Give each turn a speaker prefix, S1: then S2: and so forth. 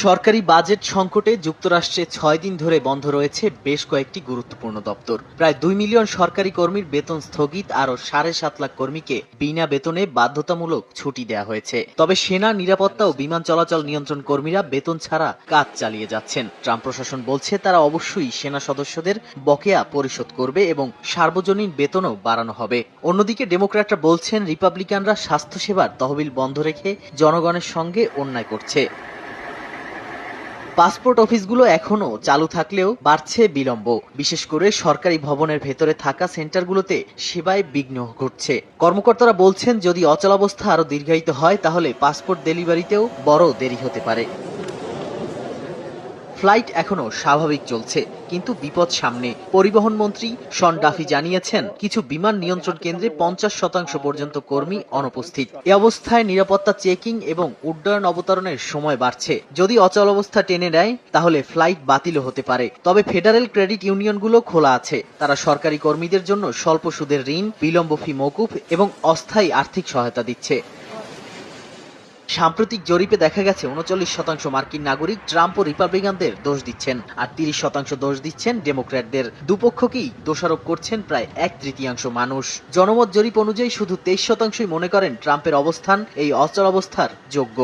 S1: সরকারি বাজেট সংকটে যুক্তরাষ্ট্রে ছয় দিন ধরে বন্ধ রয়েছে বেশ কয়েকটি গুরুত্বপূর্ণ দপ্তর। প্রায় দুই মিলিয়ন সরকারি কর্মীর বেতন স্থগিত, আরও সাড়ে সাত লাখ কর্মীকে বিনা বেতনে বাধ্যতামূলক ছুটি দেওয়া হয়েছে। তবে সেনা নিরাপত্তা ও বিমান চলাচল নিয়ন্ত্রণ কর্মীরা বেতন ছাড়া কাজ চালিয়ে যাচ্ছেন। ট্রাম্প প্রশাসন বলছে, তারা অবশ্যই সেনা সদস্যদের বকেয়া পরিশোধ করবে এবং সার্বজনীন বেতনও বাড়ানো হবে। অন্যদিকে ডেমোক্র্যাটরা বলছেন, রিপাবলিকানরা স্বাস্থ্যসেবার তহবিল বন্ধ রেখে জনগণের সঙ্গে অন্যায় করছে। পাসপোর্ট অফিসগুলো এখনও চালু থাকলেও বাড়ছে বিলম্ব। বিশেষ করে সরকারি ভবনের ভেতরে থাকা সেন্টারগুলোতে সেবায় বিঘ্ন ঘটছে। কর্মকর্তারা বলছেন, যদি অচলাবস্থা আরও দীর্ঘায়িত হয়, তাহলে পাসপোর্ট ডেলিভারিতেও বড় দেরি হতে পারে। ফ্লাইট এখনও স্বাভাবিক চলছে, কিন্তু বিপদ সামনে। পরিবহন মন্ত্রী শন ডাফি জানিয়েছেন, কিছু বিমান নিয়ন্ত্রণ কেন্দ্রে পঞ্চাশ শতাংশ পর্যন্ত কর্মী অনুপস্থিত। এ অবস্থায় নিরাপত্তা চেকিং এবং উড্ডয়ন অবতরণের সময় বাড়ছে। যদি অচল অবস্থা টেনে নেয়, তাহলে ফ্লাইট বাতিলও হতে পারে। তবে ফেডারেল ক্রেডিট ইউনিয়নগুলো খোলা আছে। তারা সরকারি কর্মীদের জন্য স্বল্প সুদের ঋণ, বিলম্ব ফি মৌকুফ এবং অস্থায়ী আর্থিক সহায়তা দিচ্ছে। সাম্প্রতিক জরিপে দেখা গেছে, উনচল্লিশ শতাংশ মার্কিন নাগরিক ট্রাম্প ও রিপাবলিকানদের দোষ দিচ্ছেন আর তিরিশ শতাংশ দোষ দিচ্ছেন ডেমোক্র্যাটদের। দুপক্ষকেই দোষারোপ করছেন প্রায় এক তৃতীয়াংশ মানুষ। জনমত জরিপ অনুযায়ী শুধু তেইশ শতাংশই মনে করেন ট্রাম্পের অবস্থান এই অচল অবস্থার যোগ্য।